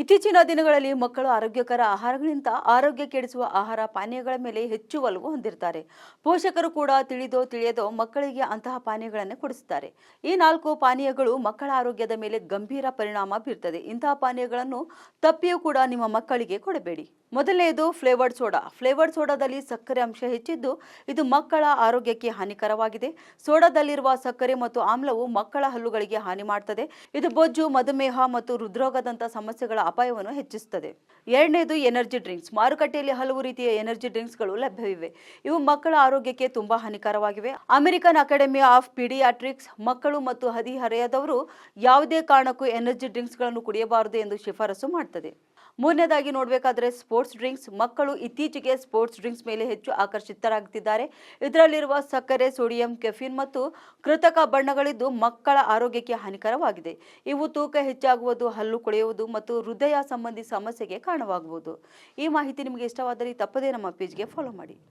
ಇತ್ತೀಚಿನ ದಿನಗಳಲ್ಲಿ ಮಕ್ಕಳು ಆರೋಗ್ಯಕರ ಆಹಾರಗಳಿಂದ ಆರೋಗ್ಯ ಕೆಡಿಸುವ ಆಹಾರ ಪಾನೀಯಗಳ ಮೇಲೆ ಹೆಚ್ಚು ಒಲವು ಹೊಂದಿರ್ತಾರೆ ಪೋಷಕರು ಕೂಡ ತಿಳಿದೋ ತಿಳಿಯದೋ ಮಕ್ಕಳಿಗೆ ಅಂತಹ ಪಾನೀಯಗಳನ್ನು ಕೊಡಿಸುತ್ತಾರೆ. ಈ ನಾಲ್ಕು ಪಾನೀಯಗಳು ಮಕ್ಕಳ ಆರೋಗ್ಯದ ಮೇಲೆ ಗಂಭೀರ ಪರಿಣಾಮ ಬೀರ್ತದೆ ಇಂತಹ ಪಾನೀಯಗಳನ್ನು ತಪ್ಪಿಯೂ ಕೂಡ ನಿಮ್ಮ ಮಕ್ಕಳಿಗೆ ಕೊಡಬೇಡಿ. ಮೊದಲನೆಯದು ಫ್ಲೇವರ್ಡ್ ಸೋಡಾ. ಫ್ಲೇವರ್ಡ್ ಸೋಡಾದಲ್ಲಿ ಸಕ್ಕರೆ ಅಂಶ ಹೆಚ್ಚಿದ್ದು, ಇದು ಮಕ್ಕಳ ಆರೋಗ್ಯಕ್ಕೆ ಹಾನಿಕರವಾಗಿದೆ. ಸೋಡಾದಲ್ಲಿರುವ ಸಕ್ಕರೆ ಮತ್ತು ಆಮ್ಲವು ಮಕ್ಕಳ ಹಲ್ಲುಗಳಿಗೆ ಹಾನಿ ಮಾಡುತ್ತದೆ ಇದು ಬೊಜ್ಜು, ಮಧುಮೇಹ ಮತ್ತು ಹೃದ್ರೋಗದಂತಹ ಸಮಸ್ಯೆಗಳ ಅಪಾಯವನ್ನು ಹೆಚ್ಚಿಸುತ್ತದೆ ಎರಡನೇದು ಎನರ್ಜಿ ಡ್ರಿಂಕ್ಸ್. ಮಾರುಕಟ್ಟೆಯಲ್ಲಿ ಹಲವು ರೀತಿಯ ಎನರ್ಜಿ ಡ್ರಿಂಕ್ಸ್ಗಳು ಲಭ್ಯವಿವೆ. ಇವು ಮಕ್ಕಳ ಆರೋಗ್ಯಕ್ಕೆ ತುಂಬಾ ಹಾನಿಕರವಾಗಿವೆ. ಅಮೆರಿಕನ್ ಅಕಾಡೆಮಿ ಆಫ್ ಪಿಡಿಯಾಟ್ರಿಕ್ಸ್ ಮಕ್ಕಳು ಮತ್ತು ಹದಿಹರೆಯದವರು ಯಾವುದೇ ಕಾರಣಕ್ಕೂ ಎನರ್ಜಿ ಡ್ರಿಂಕ್ಸ್ಗಳನ್ನು ಕುಡಿಯಬಾರದು ಎಂದು ಶಿಫಾರಸು ಮಾಡುತ್ತದೆ ಮೂರನೇದಾಗಿ ನೋಡಬೇಕಾದ್ರೆ ಸ್ಪೋರ್ಟ್ಸ್ ಡ್ರಿಂಕ್ಸ್. ಮಕ್ಕಳು ಇತ್ತೀಚೆಗೆ ಸ್ಪೋರ್ಟ್ಸ್ ಡ್ರಿಂಕ್ಸ್ ಮೇಲೆ ಹೆಚ್ಚು ಆಕರ್ಷಿತರಾಗುತ್ತಿದ್ದಾರೆ ಇದರಲ್ಲಿರುವ ಸಕ್ಕರೆ, ಸೋಡಿಯಂ, ಕೆಫಿನ್ ಮತ್ತು ಕೃತಕ ಬಣ್ಣಗಳಿದ್ದು ಮಕ್ಕಳ ಆರೋಗ್ಯಕ್ಕೆ ಹಾನಿಕರವಾಗಿದೆ. ಇವು ತೂಕ ಹೆಚ್ಚಾಗುವುದು, ಹಲ್ಲು ಕೊಳೆಯುವುದು ಮತ್ತು ಹೃದಯ ಸಂಬಂಧಿ ಸಮಸ್ಯೆಗೆ ಕಾರಣವಾಗಬಹುದು. ಈ ಮಾಹಿತಿ ನಿಮಗೆ ಇಷ್ಟವಾದರೆ ತಪ್ಪದೇ ನಮ್ಮ ಪೇಜ್ಗೆ ಫಾಲೋ ಮಾಡಿ.